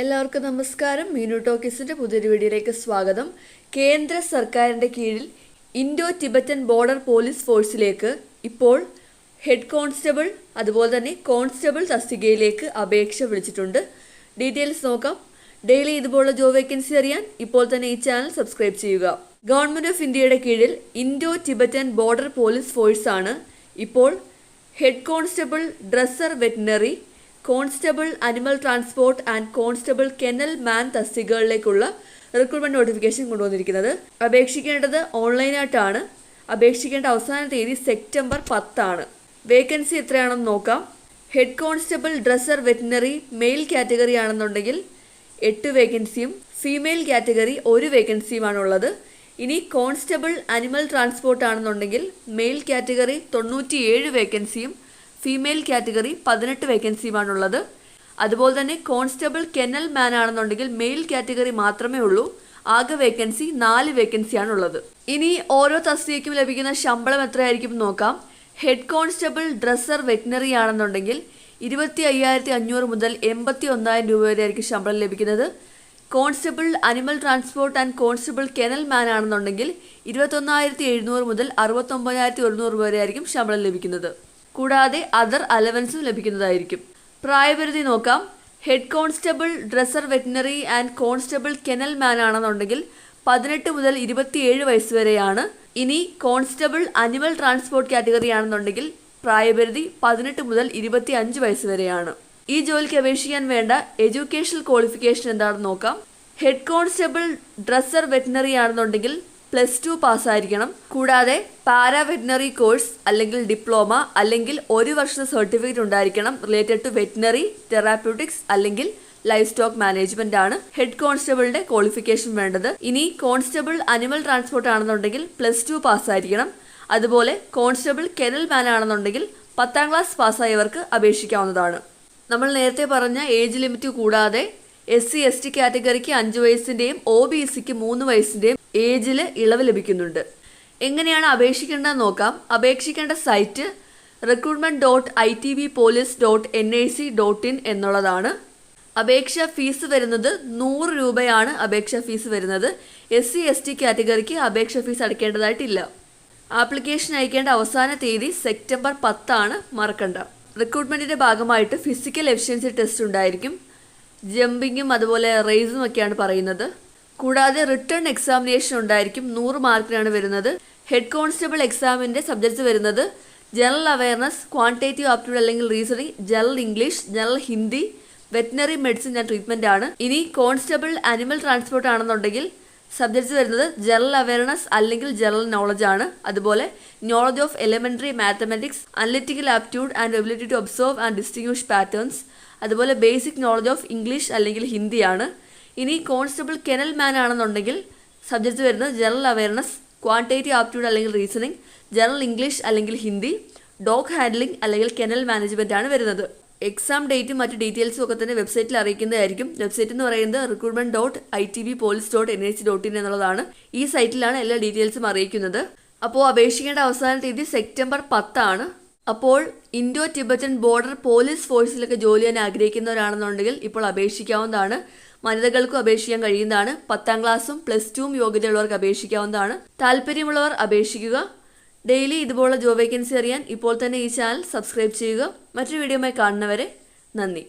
എല്ലാവർക്കും നമസ്കാരം. മീനു ടോക്കീസിന്റെ പുതിയൊരു വീഡിയോയിലേക്ക് സ്വാഗതം. കേന്ദ്ര സർക്കാരിന്റെ കീഴിൽ ഇൻഡോ ടിബറ്റൻ ബോർഡർ പോലീസ് ഫോഴ്സിലേക്ക് ഇപ്പോൾ ഹെഡ് കോൺസ്റ്റബിൾ അതുപോലെ തന്നെ കോൺസ്റ്റബിൾ തസ്തികയിലേക്ക് അപേക്ഷ വിളിച്ചിട്ടുണ്ട്. ഡീറ്റെയിൽസ് നോക്കാം. ഡെയിലി ഇതുപോലുള്ള ജോബ് വേക്കൻസി അറിയാൻ ഇപ്പോൾ തന്നെ ഈ ചാനൽ സബ്സ്ക്രൈബ് ചെയ്യുക. ഗവൺമെന്റ് ഓഫ് ഇന്ത്യയുടെ കീഴിൽ ഇൻഡോ ടിബറ്റൻ ബോർഡർ പോലീസ് ഫോഴ്സാണ് ഇപ്പോൾ head constable dresser veterinary constable animal transport and constable kennel man തസ്തികകളിലേക്കുള്ള recruitment notification കൊണ്ടുവന്നിരിക്കുന്നത്. അപേക്ഷിക്കേണ്ടത് ഓൺലൈനായിട്ടാണ്. അപേക്ഷിക്കേണ്ട അവസാന തീയതി സെപ്റ്റംബർ പത്താണ്. വേക്കൻസി എത്രയാണെന്ന് നോക്കാം. Head constable dresser veterinary male category ആണെന്നുണ്ടെങ്കിൽ എട്ട് വേക്കൻസിയും ഫീമെയിൽ കാറ്റഗറി ഒരു വേക്കൻസിയുമാണുള്ളത്. ഇനി കോൺസ്റ്റബിൾ അനിമൽ ട്രാൻസ്പോർട്ട് ആണെന്നുണ്ടെങ്കിൽ മെയിൽ കാറ്റഗറി തൊണ്ണൂറ്റിയേഴ് വേക്കൻസിയും ഫീമെയിൽ കാറ്റഗറി പതിനെട്ട് വേക്കൻസിയുമാണുള്ളത് അതുപോലെ തന്നെ കോൺസ്റ്റബിൾ കെനൽ മാൻ ആണെന്നുണ്ടെങ്കിൽ മെയിൽ കാറ്റഗറി മാത്രമേ ഉള്ളൂ. ആകെ വേക്കൻസി നാല് വേക്കൻസിയാണുള്ളത് ഇനി ഓരോ തസ്തികയ്ക്കും ലഭിക്കുന്ന ശമ്പളം എത്രയായിരിക്കും നോക്കാം. ഹെഡ് കോൺസ്റ്റബിൾ ഡ്രസ്സർ വെറ്റിനറി ആണെന്നുണ്ടെങ്കിൽ ഇരുപത്തി അയ്യായിരത്തി അഞ്ഞൂറ് മുതൽ എൺപത്തി ഒന്നായിരം രൂപ വരെ ആയിരിക്കും ശമ്പളം ലഭിക്കുന്നത്. Constable animal transport and constable kennel man ആണെന്നുണ്ടെങ്കിൽ ഇരുപത്തൊന്നായിരത്തി എഴുന്നൂറ് മുതൽ അറുപത്തൊമ്പതിനായിരത്തി ഒരുന്നൂറ് വരെ ആയിരിക്കും ശമ്പളം ലഭിക്കുന്നത്. കൂടാതെ അതർ അലവൻസും ലഭിക്കുന്നതായിരിക്കും. പ്രായപരിധി നോക്കാം. Head constable dresser veterinary and constable kennel man ആണെന്നുണ്ടെങ്കിൽ പതിനെട്ട് മുതൽ ഇരുപത്തിയേഴ് വയസ്സ് വരെയാണ്. ഇനി കോൺസ്റ്റബിൾ അനിമൽ ട്രാൻസ്പോർട്ട് കാറ്റഗറി ആണെന്നുണ്ടെങ്കിൽ പ്രായപരിധി പതിനെട്ട് മുതൽ ഇരുപത്തി അഞ്ച് വയസ്സ് വരെയാണ്. ഈ ജോലിക്ക് അപേക്ഷിക്കാൻ വേണ്ട എഡ്യൂക്കേഷണൽ ക്വാളിഫിക്കേഷൻ എന്താണെന്ന് നോക്കാം. ഹെഡ് കോൺസ്റ്റബിൾ ഡ്രസ്സർ വെറ്റിനറി ആണെന്നുണ്ടെങ്കിൽ പ്ലസ് ടു പാസ്സായിരിക്കണം. കൂടാതെ പാരാ വെറ്റിനറി കോഴ്സ് അല്ലെങ്കിൽ ഡിപ്ലോമ അല്ലെങ്കിൽ ഒരു വർഷത്തെ സർട്ടിഫിക്കറ്റ് ഉണ്ടായിരിക്കണം. റിലേറ്റഡ് ടു വെറ്റിനറി തെറാപ്യൂട്ടിക്സ് അല്ലെങ്കിൽ ലൈഫ് സ്റ്റോക്ക് മാനേജ്മെന്റ് ആണ് ഹെഡ് കോൺസ്റ്റബിളിന്റെ ക്വാളിഫിക്കേഷൻ വേണ്ടത്. ഇനി കോൺസ്റ്റബിൾ അനിമൽ ട്രാൻസ്പോർട്ട് ആണെന്നുണ്ടെങ്കിൽ പ്ലസ് ടു പാസ്സായിരിക്കണം. അതുപോലെ കോൺസ്റ്റബിൾ കെനൽ മാൻ ആണെന്നുണ്ടെങ്കിൽ പത്താം ക്ലാസ് പാസ്സായവർക്ക് അപേക്ഷിക്കാവുന്നതാണ്. നമ്മൾ നേരത്തെ പറഞ്ഞ ഏജ് ലിമിറ്റ് കൂടാതെ എസ് സി എസ് ടി കാറ്റഗറിക്ക് അഞ്ച് വയസ്സിന്റെയും ഒ ബി സിക്ക് മൂന്ന് വയസ്സിന്റെയും ഏജിൽ ഇളവ് ലഭിക്കുന്നുണ്ട്. എങ്ങനെയാണ് അപേക്ഷിക്കേണ്ടതെന്ന് നോക്കാം. അപേക്ഷിക്കേണ്ട site recruitment dot I T V police dot N I C dot in എന്നുള്ളതാണ്. അപേക്ഷാ ഫീസ് വരുന്നത് നൂറ് രൂപയാണ് അപേക്ഷാ ഫീസ് വരുന്നത്. എസ് സി എസ് ടി കാറ്റഗറിക്ക് അപേക്ഷാ ഫീസ് അടയ്ക്കേണ്ടതായിട്ടില്ല. ആപ്ലിക്കേഷൻ അയക്കേണ്ട അവസാന തീയതി സെപ്റ്റംബർ പത്താണ് മറക്കണ്ട. റിക്രൂട്ട്മെന്റിന്റെ ഭാഗമായിട്ട് ഫിസിക്കൽ എഫിഷ്യൻസി ടെസ്റ്റ് ഉണ്ടായിരിക്കും. ജമ്പിങ്ങും അതുപോലെ റേസും ഒക്കെയാണ് പറയുന്നത്. കൂടാതെ റിട്ടേൺ എക്സാമിനേഷൻ ഉണ്ടായിരിക്കും. നൂറ് മാർക്കിനാണ് വരുന്നത്. ഹെഡ് കോൺസ്റ്റബിൾ എക്സാമിന്റെ സബ്ജക്ട്സ് വരുന്നത്. ജനറൽ അവയർനെസ് ക്വാണ്ടിറ്റേറ്റീവ് ആപ്റ്റിറ്റ്യൂഡ് അല്ലെങ്കിൽ reasoning general English general Hindi veterinary medicine and treatment ആണ്. ഇനി കോൺസ്റ്റബിൾ അനിമൽ ട്രാൻസ്പോർട്ട് ആണെന്നുണ്ടെങ്കിൽ സബ്ജക്ട്സ് വരുന്നത് ജനറൽ അവയർനെസ് അല്ലെങ്കിൽ ജനറൽ നോളജ് ആണ്. അതുപോലെ knowledge of elementary mathematics analytical aptitude and ability to observe and distinguish patterns അതുപോലെ basic knowledge of English അല്ലെങ്കിൽ ഹിന്ദിയാണ് ഇനി കോൺസ്റ്റബിൾ കെനൽ മാൻ ആണെന്നുണ്ടെങ്കിൽ സബ്ജക്റ്റ് വരുന്നത് ജനറൽ അവയർനെസ് ക്വാണ്ടിറ്റേറ്റീവ് ആപ്റ്റ്യൂഡ് അല്ലെങ്കിൽ റീസണിങ് ജനറൽ ഇംഗ്ലീഷ് അല്ലെങ്കിൽ ഹിന്ദി ഡോഗ് ഹാൻഡ്ലിംഗ് അല്ലെങ്കിൽ കെനൽ മാനേജ്മെന്റ് ആണ് വരുന്നത്. എക്സാം ഡേറ്റും മറ്റ് ഡീറ്റെയിൽസും ഒക്കെ തന്നെ വെബ്സൈറ്റിൽ അറിയിക്കുന്നതായിരിക്കും. വെബ്സൈറ്റ് എന്ന് പറയുന്നത് recruitment dot I T B police dot N H dot in എന്നുള്ളതാണ്. ഈ സൈറ്റിലാണ് എല്ലാ ഡീറ്റെയിൽസും അറിയിക്കുന്നത്. അപ്പോൾ അപേക്ഷിക്കേണ്ട അവസാന തീയതി സെപ്റ്റംബർ പത്താണ്. അപ്പോൾ ഇൻഡോ ടിബറ്റൻ ബോർഡർ പോലീസ് ഫോഴ്സിലൊക്കെ ജോലി ചെയ്യാൻ ആഗ്രഹിക്കുന്നവരാണെന്നുണ്ടെങ്കിൽ ഇപ്പോൾ അപേക്ഷിക്കാവുന്നതാണ്. വനിതകൾക്കും അപേക്ഷിക്കാൻ കഴിയുന്നതാണ്. പത്താം ക്ലാസ്സും പ്ലസ് ടുവും യോഗ്യതയുള്ളവർക്ക് അപേക്ഷിക്കാവുന്നതാണ്. താല്പര്യമുള്ളവർ അപേക്ഷിക്കുക. ഡെയിലി ഇതുപോലുള്ള ജോബ് വേക്കൻസി അറിയാൻ ഇപ്പോൾ തന്നെ ഈ ചാനൽ സബ്സ്ക്രൈബ് ചെയ്യുക. മറ്റൊരു വീഡിയോയുമായി കാണുന്നവരെ നന്ദി.